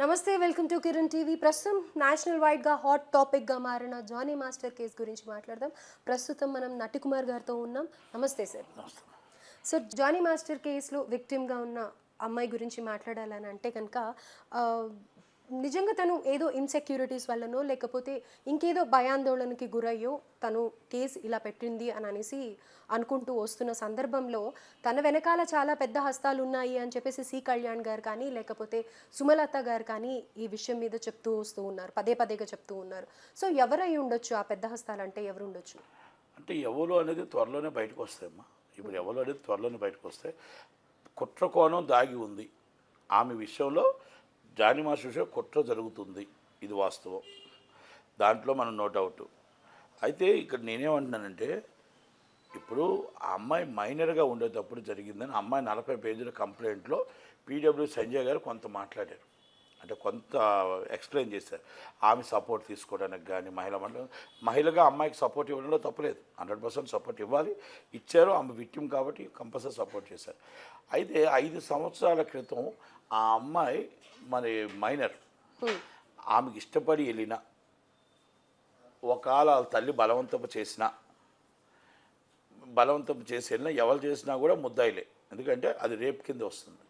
నమస్తే welcome to Kiran TV. ప్రస్తుతం national వైడ్గా హాట్ టాపిక్గా మారిన జానీ మాస్టర్ కేసు గురించి మాట్లాడదాం. ప్రస్తుతం మనం నటికుమార్ గారితో ఉన్నాం. నమస్తే సార్. సార్ జానీ మాస్టర్ కేసులో విక్టిమ్గా ఉన్న అమ్మాయి గురించి మాట్లాడాలని అంటే కనుక నిజంగా తను ఏదో ఇన్సెక్యూరిటీస్ వల్లనో లేకపోతే ఇంకేదో భయాందోళనకి గురయ్యో తను కేసు ఇలా పెట్టింది అని అనేసి అనుకుంటూ వస్తున్న సందర్భంలో తన వెనకాల చాలా పెద్ద హస్తాలు ఉన్నాయి అని చెప్పేసి సి కళ్యాణ్ గారు కానీ లేకపోతే సుమలత గారు కానీ ఈ విషయం మీద చెప్తూ వస్తూ ఉన్నారు. పదే పదేగా చెప్తూ ఉన్నారు. సో ఎవరై ఉండొచ్చు ఆ పెద్ద హస్తాలు అంటే ఎవరు ఉండొచ్చు? అంటే ఎవరు అనేది త్వరలోనే బయటకు వస్తాయమ్మా. ఇప్పుడు ఎవరు అనేది త్వరలోనే బయటకు వస్తాయి కుట్ర కోణం దాగి ఉంది. ఆమె విషయంలో జానీ మాస్ కుట్ర జరుగుతుంది. ఇది వాస్తవం. దాంట్లో మనం నో డౌట్. అయితే ఇక్కడ నేనేమంటున్నానంటే ఇప్పుడు ఆ అమ్మాయి మైనర్గా ఉండేటప్పుడు జరిగిందని అమ్మాయి నలభై పేజీల కంప్లైంట్లో పీడబ్ల్యూ సంజయ్ గారు కొంత మాట్లాడారు. అంటే కొంత ఎక్స్ప్లెయిన్ చేశారు. ఆమె సపోర్ట్ తీసుకోవడానికి కానీ మహిళ మండలం మహిళగా అమ్మాయికి సపోర్ట్ ఇవ్వడంలో తప్పలేదు. హండ్రెడ్ పర్సెంట్ సపోర్ట్ ఇవ్వాలి. ఇచ్చారు ఆమె విక్టిమ్ కాబట్టి కంపల్సరీ సపోర్ట్ చేశారు. అయితే ఐదు సంవత్సరాల క్రితం ఆ అమ్మాయి మరి మైనర్. ఆమెకి ఇష్టపడి వెళ్ళిన ఒకవేళ వాళ్ళ తల్లి బలవంతపు చేసినా బలవంతం చేసి వెళ్ళినా ఎవరు చేసినా కూడా ముద్దాయిలే. ఎందుకంటే అది రేప్ కింద వస్తుంది.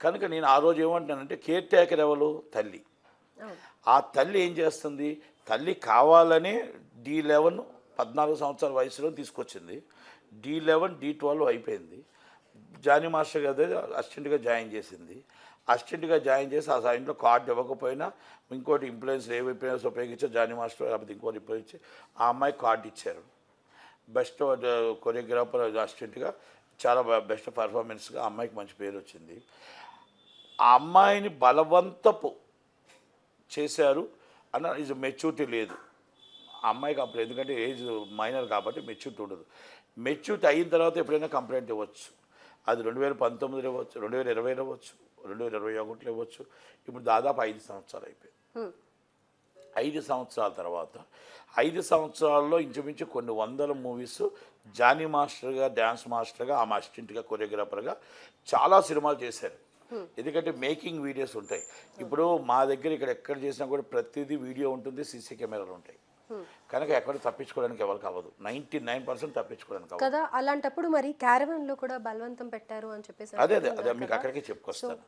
కనుక నేను ఆ రోజు ఏమంటున్నానంటే కేర్ టేకర్ ఎవరు? తల్లి. ఆ తల్లి ఏం చేస్తుంది? తల్లి కావాలనే డి లెవెన్ పద్నాలుగు సంవత్సరాల వయసులో తీసుకొచ్చింది. డి లెవెన్ డి ట్వెల్వ్ అయిపోయింది. జానీ మాస్టర్ గారి అసిస్టెంట్గా జాయిన్ చేసింది. అసిస్టెంట్గా జాయిన్ చేసి ఆ సైన్లో కార్డు ఇవ్వకపోయినా ఇంకోటి ఇంప్లూయెన్స్ ఏ ఇంప్లూయెన్స్ ఉపయోగించో జానీ మాస్టర్ లేకపోతే ఇంకోటి ఉపయోగించి ఆ అమ్మాయి కార్డు ఇచ్చారు. బెస్ట్ కొరియోగ్రాఫర్ అసిస్టెంట్గా చాలా బెస్ట్ పర్ఫార్మెన్స్గా అమ్మాయికి మంచి పేరు వచ్చింది. ఆ అమ్మాయిని బలవంతపు చేశారు అన్న ఇది మెచ్యూరిటీ లేదు. అమ్మాయికి అప్పుడు ఎందుకంటే ఏజ్ మైనర్ కాబట్టి మెచ్యూరిటీ ఉండదు. మెచ్యూరిటీ అయిన తర్వాత ఎప్పుడైనా కంప్లైంట్ ఇవ్వచ్చు. అది రెండు వేల పంతొమ్మిదిలో ఇవ్వచ్చు రెండు వేల ఇరవైలో ఇవ్వచ్చు. రెండు వేల ఇరవై ఒకటిలో ఇవ్వచ్చు. ఇప్పుడు దాదాపు ఐదు సంవత్సరాలు అయిపోయింది. ఐదు సంవత్సరాల తర్వాత ఐదు సంవత్సరాల్లో ఇంచుమించు కొన్ని వందల మూవీస్ జానీ మాస్టర్గా డ్యాన్స్ మాస్టర్గా ఆమె అసిస్టెంట్గా కొరియోగ్రాఫర్గా చాలా సినిమాలు చేశారు. ఎందుకంటే మేకింగ్ వీడియోస్ ఉంటాయి. ఇప్పుడు మా దగ్గర ఇక్కడ ఎక్కడ చేసినా కూడా ప్రతిదీ వీడియో ఉంటుంది సీసీ కెమెరాలు ఉంటాయి. కనుక ఎక్కడ తప్పించుకోవడానికి ఎవరికి అవ్వదు. నైంటీ నైన్ పర్సెంట్ తప్పించుకోవడానికి అవ్వదు. కదా అలాంటప్పుడు మరి క్యారవన్లో కూడా బలవంతం పెట్టారు అని చెప్పేసి అదే అదే అదే మీకు అక్కడికే చెప్పుకొస్తాను.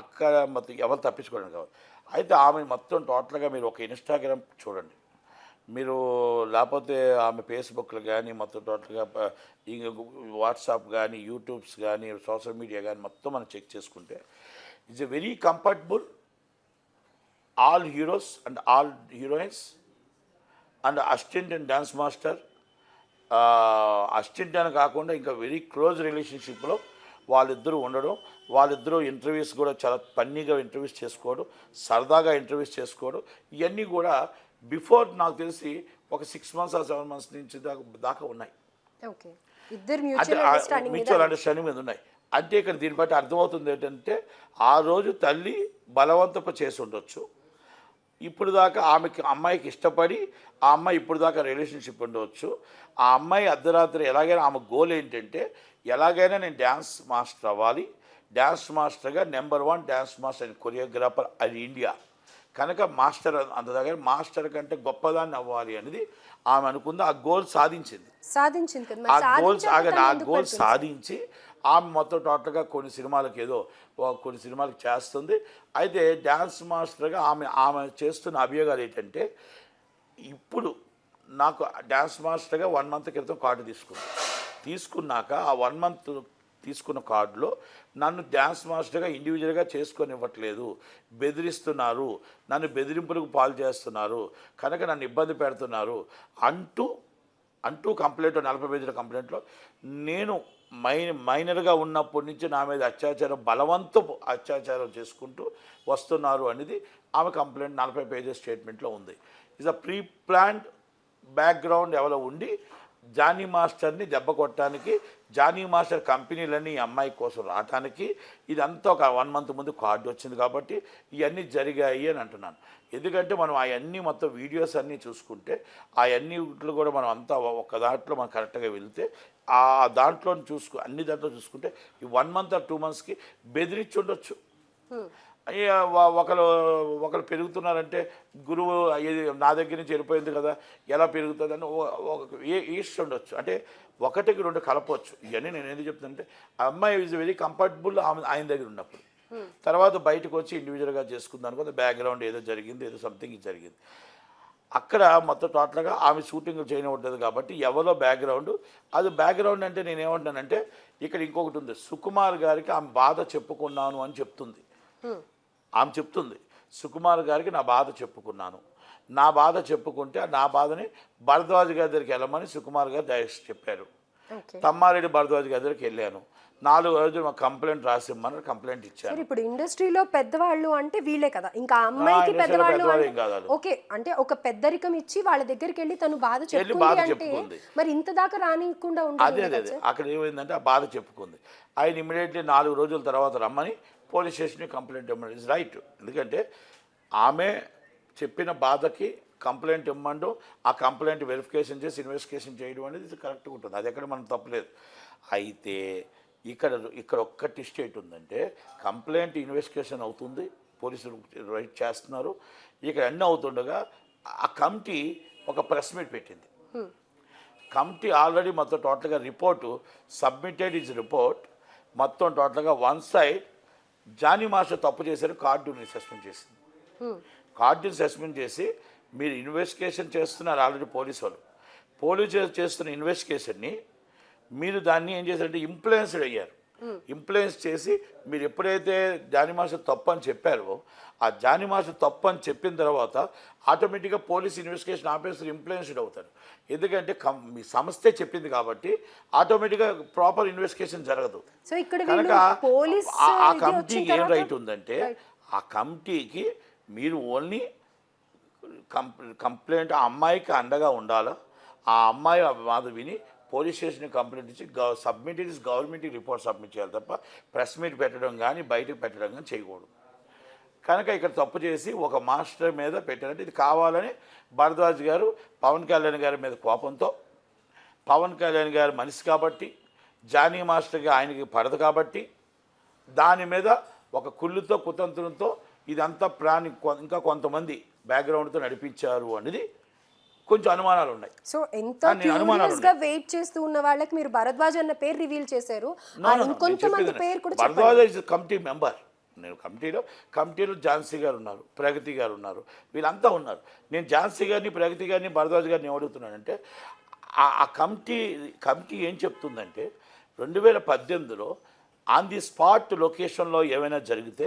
అక్కడ మొత్తం ఎవరు తప్పించుకోవడానికి కావాలి అయితే ఆమె మొత్తం టోటల్గా మీరు ఒక ఇన్స్టాగ్రామ్ చూడండి. మీరు లేకపోతే ఆమె ఫేస్బుక్లు కానీ మొత్తం టోటల్గా వాట్సాప్ కానీ యూట్యూబ్స్ కానీ సోషల్ మీడియా కానీ మొత్తం మనం చెక్ చేసుకుంటే it's a very comfortable all heroes and all heroines and assistant and dance master assistant అని కాకుండా ఇంకా వెరీ క్లోజ్ రిలేషన్షిప్లో వాళ్ళిద్దరూ ఉండడం వాళ్ళిద్దరూ ఇంటర్వ్యూస్ కూడా చాలా ఫన్నీగా ఇంటర్వ్యూస్ చేసుకోవడం సరదాగా ఇంటర్వ్యూస్ చేసుకోవడం ఇవన్నీ కూడా బిఫోర్ నాకు తెలిసి ఒక సిక్స్ మంత్స్ ఆ సెవెన్ మంత్స్ నుంచి దాకా దాకా ఉన్నాయి. మ్యూచువల్ అండర్స్టాండింగ్ మీద ఉన్నాయి. అంటే ఇక్కడ దీన్ని బట్టి అర్థమవుతుంది ఏంటంటే ఆ రోజు తల్లి బలవంతపు చేసి ఉండొచ్చు. ఇప్పుడు దాకా ఆమెకి అమ్మాయికి ఇష్టపడి ఆ అమ్మాయి ఇప్పుడు దాకా రిలేషన్షిప్ ఉండవచ్చు. ఆ అమ్మాయి అర్ధరాత్రి ఎలాగైనా ఆమె గోల్ ఏంటంటే ఎలాగైనా నేను డ్యాన్స్ మాస్టర్ అవ్వాలి. డ్యాన్స్ మాస్టర్గా number one dance master and choreographer అది ఇండియా కనుక మాస్టర్ అంత దగ్గర మాస్టర్ కంటే గొప్పదాన్ని అవ్వాలి అనేది ఆమె అనుకుంది. ఆ గోల్ సాధించింది. సాధించింది ఆ తను ఆ పెడుతుంది? సాధించి ఆమె మొత్తం టోటల్గా కొన్ని సినిమాలకు ఏదో కొన్ని సినిమాలకు చేస్తుంది. అయితే డ్యాన్స్ మాస్టర్గా ఆమె ఆమె చేస్తున్న అభియోగాలు ఏంటంటే ఇప్పుడు నాకు డ్యాన్స్ మాస్టర్గా వన్ మంత్ క్రితం కార్డు తీసుకుంది తీసుకున్నాక ఆ వన్ మంత్ తీసుకున్న కార్డులో నన్ను డ్యాన్స్ మాస్టర్గా ఇండివిజువల్గా చేసుకొని ఇవ్వట్లేదు బెదిరిస్తున్నారు. నన్ను బెదిరింపులకు పాలు చేస్తున్నారు. కనుక నన్ను ఇబ్బంది పెడుతున్నారు. అంటూ అంటూ కంప్లైంట్ నలభై పేజీల కంప్లైంట్లో నేను మై మైనర్గా ఉన్నప్పటి నుంచి నా మీద అత్యాచారం బలవంతపు అత్యాచారం చేసుకుంటూ వస్తున్నారు అనేది ఆమె కంప్లైంట్ నలభై పేజెస్ స్టేట్మెంట్లో ఉంది. Is a pre planned background ఎవరో ఉండి జానీ మాస్టర్ని దెబ్బ కొట్టడానికి జానీ మాస్టర్ కంపెనీలన్నీ ఈ అమ్మాయి కోసం రావటానికి ఇదంతా ఒక వన్ మంత్ ముందు కార్డు వచ్చింది కాబట్టి ఇవన్నీ జరిగాయి అని అంటున్నాను. ఎందుకంటే మనం అవన్నీ మొత్తం వీడియోస్ అన్నీ చూసుకుంటే అవన్నీ కూడా మనం అంతా ఒక దాంట్లో మనం కరెక్ట్గా వెళ్తే ఆ దాంట్లో చూసుకు అన్ని దాంట్లో చూసుకుంటే ఈ వన్ మంత్ ఆర్ టూ మంత్స్కి బెదిరించి ఉండొచ్చు. ఒకరు ఒకరు పెరుగుతున్నారంటే గురువు ఇది నా దగ్గర నుంచి వెళ్ళిపోయింది కదా ఎలా పెరుగుతుందని ఏ ఈస్ట్ ఉండొచ్చు. అంటే ఒకటికి రెండు కలపవచ్చు ఇవన్నీ నేను ఎందుకు చెప్తానంటే ఆ అమ్మాయి ఈజ్ వెరీ కంఫర్టబుల్ ఆమె ఆయన దగ్గర ఉన్నప్పుడు. తర్వాత బయటకు వచ్చి ఇండివిజువల్గా చేసుకుందాను కదా బ్యాక్గ్రౌండ్ ఏదో జరిగింది ఏదో సంథింగ్ జరిగింది. అక్కడ మొత్తం టోటల్గా ఆమె షూటింగ్ చేయని ఉంటుంది కాబట్టి ఎవరో బ్యాక్గ్రౌండ్ అది బ్యాక్గ్రౌండ్ అంటే నేను ఏమంటానంటే ఇక్కడ ఇంకొకటి ఉంది. సుకుమార్ గారికి ఆమె బాధ చెప్పుకున్నాను అని చెప్తుంది. ఆమె చెప్తుంది సుకుమార్ గారికి నా బాధ చెప్పుకున్నాను. నా బాధ చెప్పుకుంటే నా బాధని భరద్వాజ్ గారి దగ్గరికి వెళ్ళమని సుకుమార్ గారు డైరెక్ట్ చెప్పారు. తమ్మారెడ్డి భరద్వాజ్ గారి దగ్గరికి వెళ్ళాను. నాలుగు రోజులు మా కంప్లైంట్ రాసిమ్మని కంప్లైంట్ ఇచ్చాను సరే ఇప్పుడు ఇండస్ట్రీలో పెద్దవాళ్ళు అంటే వీళ్ళే కదా. ఇంకా అమ్మాయికి పెద్దవాళ్ళు. ఓకే అంటే ఒక పెద్దరికం ఇచ్చి వాళ్ళ దగ్గరికి వెళ్ళి తను బాధ చెప్పుకుంది అంటే. మరి ఇంత దాకా రానియకుండా అదే ఉంటుంది అదే. అదే అక్కడ ఏమైందంటే ఆ బాధ చెప్పుకుంది. ఆయన ఇమీడియట్లీ నాలుగు రోజుల తర్వాత రమ్మని పోలీస్ స్టేషన్కి కంప్లైంట్ ఇవ్వమని. ఇస్ రైట్ ఎందుకంటే ఆమె చెప్పిన బాధకి కంప్లైంట్ ఇవ్వమంటూ ఆ కంప్లైంట్ వెరిఫికేషన్ చేసి ఇన్వెస్టిగేషన్ చేయడం అనేది కరెక్ట్గా ఉంటుంది. అది ఎక్కడ మనం తప్పలేదు. అయితే ఇక్కడ ఇక్కడ ఒక్క టిస్ట్ ఉందంటే కంప్లైంట్ ఇన్వెస్టిగేషన్ అవుతుంది పోలీసులు రైట్ చేస్తున్నారు. ఇక్కడ అన్నీ అవుతుండగా ఆ కమిటీ ఒక ప్రెస్ మీట్ పెట్టింది. కమిటీ ఆల్రెడీ మొత్తం టోటల్గా రిపోర్టు సబ్మిటెడ్ ఇస్ రిపోర్ట్. మొత్తం టోటల్గా వన్ సైడ్ జానీ మాస్టర్ తప్పు చేశారు కార్డుని సస్పెండ్ చేసింది. కార్డుని సస్పెండ్ చేసి మీరు ఇన్వెస్టిగేషన్ చేస్తున్నారు ఆల్రెడీ పోలీసు వాళ్ళు. పోలీసు చేస్తున్న ఇన్వెస్టిగేషన్ని మీరు దాన్ని ఏం చేశారంటే ఇంప్లుయెన్స్డ్ అయ్యారు. ఇంప్లుయెన్స్ చేసి మీరు ఎప్పుడైతే జానీ మాస్టర్ తప్పు అని చెప్పారో ఆ జానీ మాస్టర్ తప్పు అని చెప్పిన తర్వాత ఆటోమేటిక్గా పోలీస్ ఇన్వెస్టిగేషన్ ఆఫీసర్ ఇంప్లుయెన్స్డ్ అవుతారు. ఎందుకంటే మీ సంస్థే చెప్పింది కాబట్టి ఆటోమేటిక్గా ప్రాపర్ ఇన్వెస్టిగేషన్ జరగదు. సో ఇక్కడ కనుక ఆ- కమిటీకి ఏం రైట్ ఉందంటే ఆ కమిటీకి మీరు ఓన్లీ కంప్లైంట్ ఆ అమ్మాయికి అండగా ఉండాలా? ఆ అమ్మాయి బాధ విని పోలీస్ స్టేషన్ కంప్లైంట్ ఇచ్చి గవ సబ్మిట్ ఇస్ గవర్నమెంట్కి రిపోర్ట్ సబ్మిట్ చేయాలి తప్ప ప్రెస్ మీట్ పెట్టడం కానీ బయటకు పెట్టడం కానీ చేయకూడదు. కనుక ఇక్కడ తప్పు చేసి ఒక మాస్టర్ మీద పెట్టారంటే ఇది కావాలని భరద్వాజ్ గారు పవన్ కళ్యాణ్ గారి మీద కోపంతో పవన్ కళ్యాణ్ గారి మనిషి కాబట్టి జానీ మాస్టర్కి ఆయనకి పడదు కాబట్టి దాని మీద ఒక కుళ్ళుతో కుతంత్రంతో ఇదంతా ప్రాణి కొ- ఇంకా కొంతమంది బ్యాక్గ్రౌండ్తో నడిపించారు అనేది కొంచెం అనుమానాలు ఉన్నాయి. సో ఎంత క్యూరియస్గా వెయిట్ చేస్తూ ఉన్న వాళ్ళకి మీరు భరద్వాజ్ అన్న పేరు రివీల్ చేశారు. ఇంకొంతమంది పేరు కూడా భరద్వాజ్ ఇస్ కమిటీ మెంబర్ నేను కమిటీలో కమిటీలో ఝాన్సీ గారు ఉన్నారు ప్రగతి గారు ఉన్నారు వీళ్ళంతా ఉన్నారు. నేను ఝాన్సీ గారిని ప్రగతి గారిని భరద్వాజ్ గారిని ఏమడుగుతున్నానంటే ఆ కమిటీ కమిటీ ఏం చెప్తుందంటే రెండు వేల పద్దెనిమిదిలో ఆన్ ది స్పాట్ లొకేషన్లో ఏమైనా జరిగితే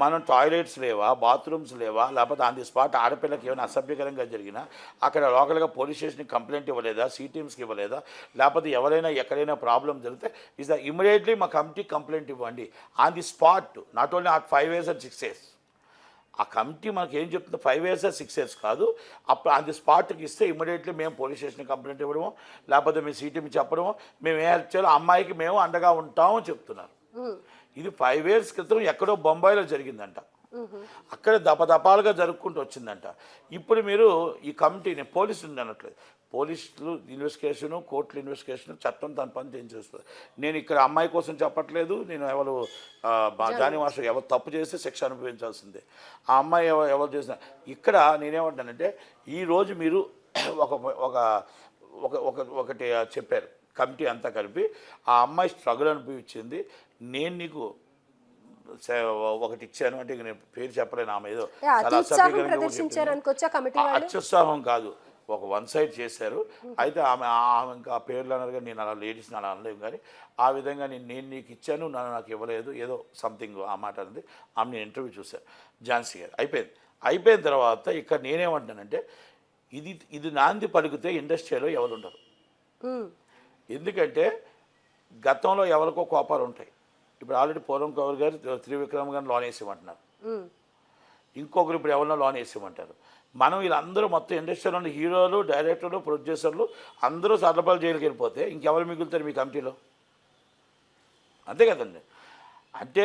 మనం టాయిలెట్స్ లేవా బాత్రూమ్స్ లేవా లేకపోతే ఆన్ ది స్పాట్ ఆడపిల్లకి ఏమైనా అసభ్యకరంగా జరిగినా అక్కడ లోకల్గా పోలీస్ స్టేషన్కి కంప్లైంట్ ఇవ్వలేదా సిటీఎమ్స్కి ఇవ్వలేదా లేకపోతే ఎవరైనా ఎక్కడైనా ప్రాబ్లం జరిగితే ఇస్ ద ఇమీడియట్లీ మా కమిటీ కంప్లైంట్ ఇవ్వండి. On the spot not only ఆ five years and six years ఆ కమిటీ మనకి ఏం చెప్తుంది? ఫైవ్ ఇయర్స్ సిక్స్ ఇయర్స్ కాదు. అప్పుడు ఆన్ ది స్పాట్కి ఇస్తే ఇమీడియట్లీ మేము పోలీస్ స్టేషన్ కంప్లైంట్ ఇవ్వడము లేకపోతే మేము సీటీఎం చెప్పడము మేము ఏం హెల్ప్ చేయాలో అమ్మాయికి మేము అండగా ఉంటామని చెప్తున్నారు. Hmm. ఇది ఫైవ్ ఇయర్స్ క్రితం ఎక్కడో బొంబాయిలో జరిగిందంట. అక్కడ దపదపాలుగా జరుపుకుంటూ వచ్చిందంట. ఇప్పుడు మీరు ఈ కమిటీని పోలీసులు అనట్లేదు. పోలీసులు ఇన్వెస్టిగేషను కోర్టులు ఇన్వెస్టిగేషన్ చట్టం తన పని ఏం చేస్తుంది నేను ఇక్కడ అమ్మాయి కోసం చెప్పట్లేదు. నేను ఎవరు జానీ మాస్టర్ ఎవరు తప్పు చేస్తే శిక్ష అనుభవించాల్సిందే. ఆ అమ్మాయి ఎవరు ఎవరు చేసిన ఇక్కడ నేనేమంటానంటే ఈరోజు మీరు ఒక ఒక ఒక ఒక ఒకటి చెప్పారు. కమిటీ అంతా కలిపి ఆ అమ్మాయి స్ట్రగుల్ అనిపించింది నేను నీకు ఒకటి ఇచ్చాను అంటే ఇక నేను పేరు చెప్పలేను ఆమె ఏదో అత్యుత్సాహం కాదు ఒక వన్ సైడ్ చేశారు. అయితే ఆమె ఆమె ఇంకా ఆ పేర్లు అన్నారు కానీ నేను అలా లేడీస్ అలా అనలేము కానీ ఆ విధంగా నేను నేను నీకు ఇచ్చాను నన్ను నాకు ఇవ్వలేదు ఏదో సంథింగ్ ఆ మాట అనేది ఆమె నేను ఇంటర్వ్యూ చూశాను. ఝాన్సీ గారు అయిపోయింది. అయిపోయిన తర్వాత ఇక్కడ నేనేమంటానంటే ఇది ఇది నాంది పలికితే ఇండస్ట్రీలో ఎవరు ఉండరు. ఎందుకంటే గతంలో ఎవరికో కోపాలు ఉంటాయి. ఇప్పుడు ఆల్రెడీ పూర్వం కౌర్ గారు త్రివిక్రమ్ గారిని లోన్ వేసేయమంటున్నారు. ఇంకొకరు ఇప్పుడు ఎవరినో లోన్ వేసేయమంటారు. మనం వీళ్ళందరూ మొత్తం ఇండస్ట్రీలో ఉన్న హీరోలు డైరెక్టర్లు ప్రొడ్యూసర్లు అందరూ సర్లపల్లి జైలుకి వెళ్ళిపోతే ఇంకెవరు మిగులుతారు మీ కమిటీలో? అంతే కదండి. అంటే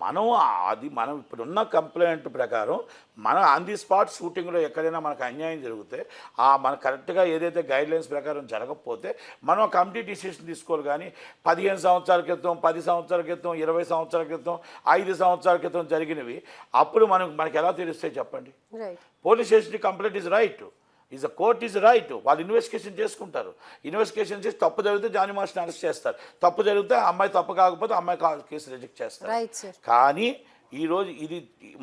మనం అది మనం ఇప్పుడున్న కంప్లైంట్ ప్రకారం మన ఆన్ ది స్పాట్ షూటింగ్లో ఎక్కడైనా మనకు అన్యాయం జరిగితే ఆ మన కరెక్ట్గా ఏదైతే గైడ్ లైన్స్ ప్రకారం జరగకపోతే మనం కమిటీ డిసిషన్ తీసుకోవాలి కానీ పదిహేను సంవత్సరాల క్రితం పది సంవత్సరాల క్రితం ఇరవై సంవత్సరాల క్రితం ఐదు సంవత్సరాల క్రితం జరిగినవి అప్పుడు మనం మనకి ఎలా తెలుస్తాయి చెప్పండి? Police station complaint is right is a court is right వాళ్ళు ఇన్వెస్టిగేషన్ చేసుకుంటారు. ఇన్వెస్టిగేషన్ చేసి తప్పు జరిగితే జానీ మాస్టర్ని అరెస్ట్ చేస్తారు. తప్పు జరిగితే అమ్మాయి తప్పు కాకపోతే అమ్మాయి కేసు రిజెక్ట్ చేస్తారు. కానీ ఈరోజు ఇది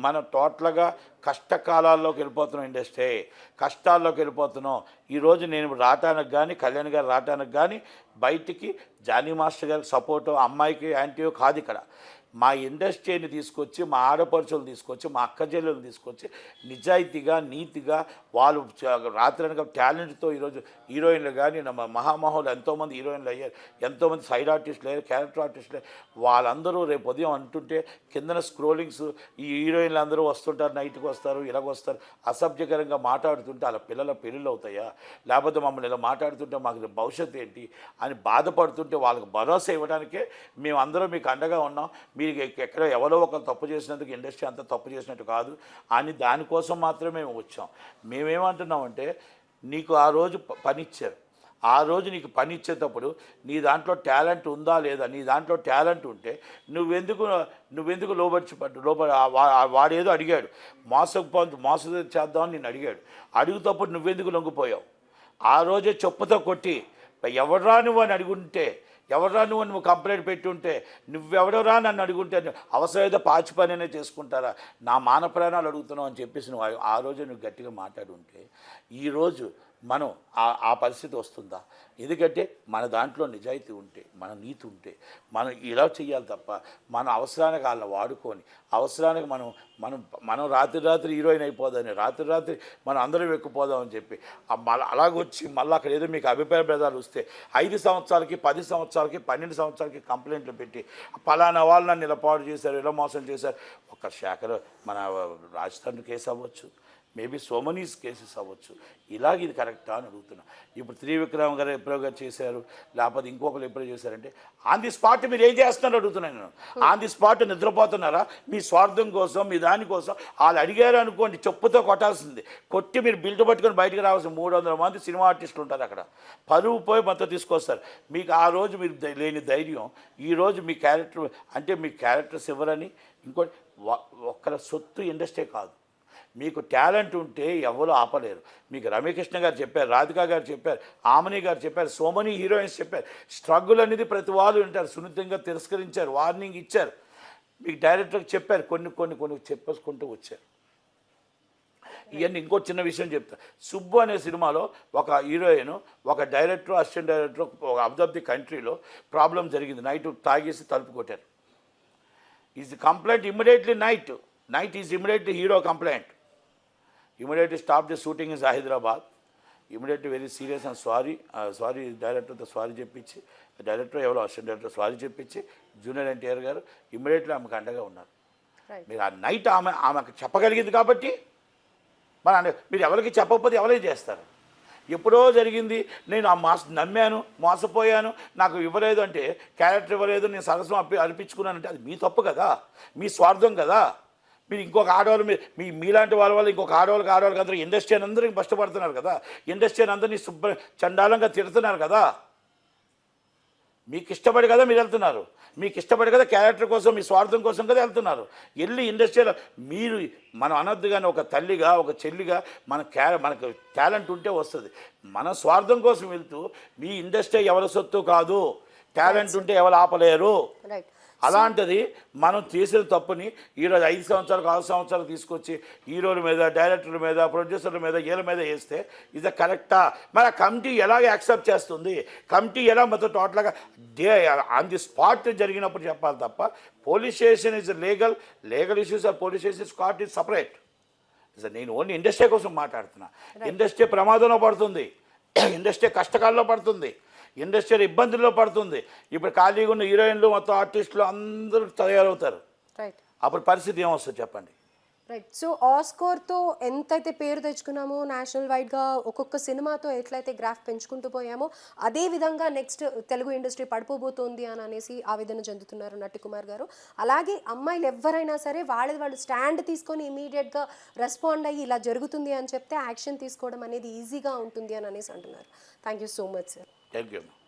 మనం టోటల్గా కష్టకాలాల్లోకి వెళ్ళిపోతున్నాం ఇండస్ట్రీ కష్టాల్లోకి వెళ్ళిపోతున్నాం. ఈరోజు నేను రావటానికి కానీ కళ్యాణ్ గారు రావటానికి కానీ బయటికి జానీ మాస్టర్ గారికి సపోర్టు అమ్మాయికి యాంటీయో కాదు ఇక్కడ. మా ఇండస్ట్రీని తీసుకొచ్చి మా ఆడపడుచులు తీసుకొచ్చి మా అక్క చెల్లెలు తీసుకొచ్చి నిజాయితీగా నీతిగా వాళ్ళు రాత్రి రాత్రనక టాలెంట్తో ఈరోజు హీరోయిన్లు కానీ మన మహామహోలు ఎంతోమంది హీరోయిన్లు అయ్యారు. ఎంతోమంది సైడ్ ఆర్టిస్టులు అయ్యారు క్యారెక్టర్ ఆర్టిస్టులు అయ్యారు. వాళ్ళందరూ రేపు ఉదయం అంటుంటే కిందన స్క్రోలింగ్స్ ఈ హీరోయిన్లు అందరూ వస్తుంటారు నైట్కి వస్తారు ఇలాగొస్తారు అసభ్యకరంగా మాట్లాడుతుంటే అలా పిల్లల పెళ్ళిళ్ళు అవుతాయా? లేకపోతే మమ్మల్ని ఇలా మాట్లాడుతుంటే మాకు భవిష్యత్తు ఏంటి? అని బాధపడుతుంటే వాళ్ళకి భరోసా ఇవ్వడానికే మేము అందరం మీకు అండగా ఉన్నాం. మీరు ఎక్కడో ఎక్కడ ఎవరో ఒకరు తప్పు చేసినందుకు ఇండస్ట్రీ అంతా తప్పు చేసినట్టు కాదు. అని దానికోసం మాత్రమే మేము వచ్చాం. మేమేమంటున్నామంటే నీకు ఆ రోజు ప- ఆ రోజు నీకు పని ఇచ్చేటప్పుడు నీ దాంట్లో టాలెంట్ ఉందా లేదా? నీ దాంట్లో టాలెంట్ ఉంటే నువ్వెందుకు నువ్వెందుకు లోబడిచి పట్టు లోబడి వాడేదో అడిగాడు. మోసకు మోస చేద్దామని నేను అడిగాడు. అడుగుతప్పుడు నువ్వెందుకు లొంగిపోయావు? ఆ రోజే చెప్పుతో కొట్టి ఎవడరా నువ్వు అని అడుగుంటే ఎవరా నువ్వు? నువ్వు కంప్లైంట్ పెట్టి ఉంటే నువ్వెవడరా నన్ను అడుగుంటే అవసరమైతే పాచి పనినే చేసుకుంటారా? నా మాన ప్రాణాలు అడుగుతున్నావు అని చెప్పేసి నువ్వు ఆ- రోజు నువ్వు గట్టిగా మాట్లాడుంటే ఈరోజు మనం ఆ ఆ పరిస్థితి వస్తుందా? ఎందుకంటే మన దాంట్లో నిజాయితీ ఉంటే మన నీతి ఉంటే మనం ఇలా చేయాలి తప్ప మన అవసరానికి వాళ్ళని వాడుకొని అవసరానికి మనం మనం మనం రాత్రి రాత్రి హీరోయిన్ అయిపోదని రాత్రి రాత్రి మనం అందరం ఎక్కిపోదామని చెప్పి మళ్ళీ అలాగొచ్చి మళ్ళీ అక్కడ ఏదో మీకు అభిప్రాయ భేదాలు వస్తే ఐదు సంవత్సరాలకి పది సంవత్సరాలకి పన్నెండు సంవత్సరాలకి కంప్లైంట్లు పెట్టి పలానా వాళ్ళు నన్ను ఇలా పాడు చేశారు ఇలా మోసం చేశారు. ఒక శాఖలో మన రాజధాని కేసు అవ్వచ్చు. మేబీ సోమనీస్ కేసెస్ అవ్వచ్చు. ఇలాగ ఇది కరెక్టా అని అడుగుతున్నా. ఇప్పుడు త్రివిక్రమ్ గారు ఎప్పుడో గారు చేశారు లేకపోతే ఇంకొకరు ఎప్పుడో చేశారంటే ఆన్ ది స్పాట్ మీరు ఏం చేస్తున్నారు? అడుగుతున్నాను నేను. ఆన్ ది స్పాట్ నిద్రపోతున్నారా? మీ స్వార్థం కోసం మీ దానికోసం వాళ్ళు అడిగారు అనుకోండి చెప్పుతో కొట్టాల్సింది. కొట్టి మీరు బిల్డ్ పట్టుకొని బయటకు రావాల్సిన మూడు వందల మంది సినిమా ఆర్టిస్టులు ఉంటారు అక్కడ. పరువు పోయి మొత్తం తీసుకొస్తారు. మీకు ఆ రోజు మీరు లేని ధైర్యం ఈరోజు మీ క్యారెక్టర్ అంటే మీ క్యారెక్టర్స్ ఎవరని ఇంకోటి ఒక్కరి సొత్తు ఇండస్ట్రీ కాదు. మీకు టాలెంట్ ఉంటే ఎవరు ఆపలేరు. మీకు రమ్యకృష్ణ గారు చెప్పారు రాధికా గారు చెప్పారు ఆమని గారు చెప్పారు సోమని హీరోయిన్స్ చెప్పారు. స్ట్రగుల్ అనేది ప్రతి వాళ్ళు వింటారు. సున్నితంగా తిరస్కరించారు వార్నింగ్ ఇచ్చారు. మీకు డైరెక్టర్కి చెప్పారు కొన్ని కొన్ని కొన్ని చెప్పేసుకుంటూ వచ్చారు. ఇవన్నీ ఇంకో చిన్న విషయం చెప్తా. సుబ్బు అనే సినిమాలో ఒక హీరోయిన్ ఒక డైరెక్టర్ అసిస్టెంట్ డైరెక్టర్ ఒక అబ్ ది కంట్రీలో ప్రాబ్లం జరిగింది. నైట్ తాగేసి తలుపు కొట్టారు. Is complaint immediately night night is immediately hero complaint immediately stop the shooting is Hyderabad immediately very serious and sorry sorry డైరెక్టర్తో sorry చెప్పించి డైరెక్టర్ ఎవరో అసిస్టెంట్ డైరెక్టర్ సారీ చెప్పించి జూనియర్ ఎన్టీఆర్ గారు ఇమీడియట్లీ ఆమెకు అండగా ఉన్నారు. మీరు ఆ నైట్ ఆమె ఆమెకు చెప్పగలిగింది కాబట్టి మరి మీరు ఎవరికి చెప్పకపోతే ఎవరే చేస్తారు? ఎప్పుడో జరిగింది నేను ఆ మాస నమ్మాను మోసపోయాను నాకు ఇవ్వలేదు అంటే క్యారెక్టర్ ఇవ్వలేదు నేను సరస్వం అప్పి అర్పించుకున్నానంటే అది మీ తప్పు కదా మీ స్వార్థం కదా. మీరు ఇంకొక ఆడవాళ్ళు మీ మీ మీలాంటి వాళ్ళ వల్ల ఇంకొక ఆడవాళ్ళకి ఆడవాళ్ళకి అందరూ ఇండస్ట్రీ అందరికీ కష్టపడుతున్నారు కదా. ఇండస్ట్రీ అందరినీ శుభ్ర చండాలంగా తిడుతున్నారు కదా. మీకు ఇష్టపడి కదా మీరు వెళ్తున్నారు. మీకు ఇష్టపడి కదా క్యారెక్టర్ కోసం మీ స్వార్థం కోసం కదా వెళ్తున్నారు. వెళ్ళి ఇండస్ట్రీలో మీరు మనం అనొద్దు కానీ ఒక తల్లిగా ఒక చెల్లిగా మన క్యా మనకు టాలెంట్ ఉంటే వస్తుంది. మన స్వార్థం కోసం వెళ్తూ మీ ఇండస్ట్రీ ఎవరి సొత్తు కాదు. టాలెంట్ ఉంటే ఎవరు ఆపలేరు. రైట్ అలాంటిది మనం చేసిన తప్పుని ఈరోజు ఐదు సంవత్సరాలకు ఆరు సంవత్సరాలు తీసుకొచ్చి హీరోల మీద డైరెక్టర్ల మీద ప్రొడ్యూసర్ల మీద వీళ్ళ మీద వేస్తే ఇది కరెక్టా? మరి ఆ కమిటీ ఎలాగ యాక్సెప్ట్ చేస్తుంది? కమిటీ ఎలా మొత్తం టోటల్గా డే ఆన్ ది స్పాట్ జరిగినప్పుడు చెప్పాలి తప్ప police station is legal legal issues are police station Scott is separate. నేను ఓన్లీ ఇండస్ట్రీ కోసం మాట్లాడుతున్నా. ఇండస్ట్రీ ప్రమాదంలో పడుతుంది. ఇండస్ట్రీ కష్టకాలంలో పడుతుంది. ఇండస్ట్రీ ఇబ్బందుల్లో పడుతుంది. ఇప్పుడు ఖాళీగా ఉన్న హీరోయిన్లు మొత్తం ఆర్టిస్టులు అందరూ తయారవుతారు. రైట్ అప్పుడు పరిస్థితి ఏమొస్తుంది చెప్పండి? రైట్ సో ఆస్కోర్తో ఎంతైతే పేరు తెచ్చుకున్నామో నేషనల్ వైడ్గా ఒక్కొక్క సినిమాతో ఎట్లయితే గ్రాఫ్ పెంచుకుంటూ పోయామో అదే విధంగా నెక్స్ట్ తెలుగు ఇండస్ట్రీ పడిపోబోతోంది అని అనేసి ఆవేదన చెందుతున్నారు నటి కుమార్ గారు. అలాగే అమ్మాయిలు ఎవరైనా సరే వాళ్ళది వాళ్ళు స్టాండ్ తీసుకొని ఇమీడియట్గా రెస్పాండ్ అయ్యి ఇలా జరుగుతుంది అని చెప్తే యాక్షన్ తీసుకోవడం అనేది ఈజీగా ఉంటుంది అని అనేసి అంటున్నారు. Thank you so much sir thank you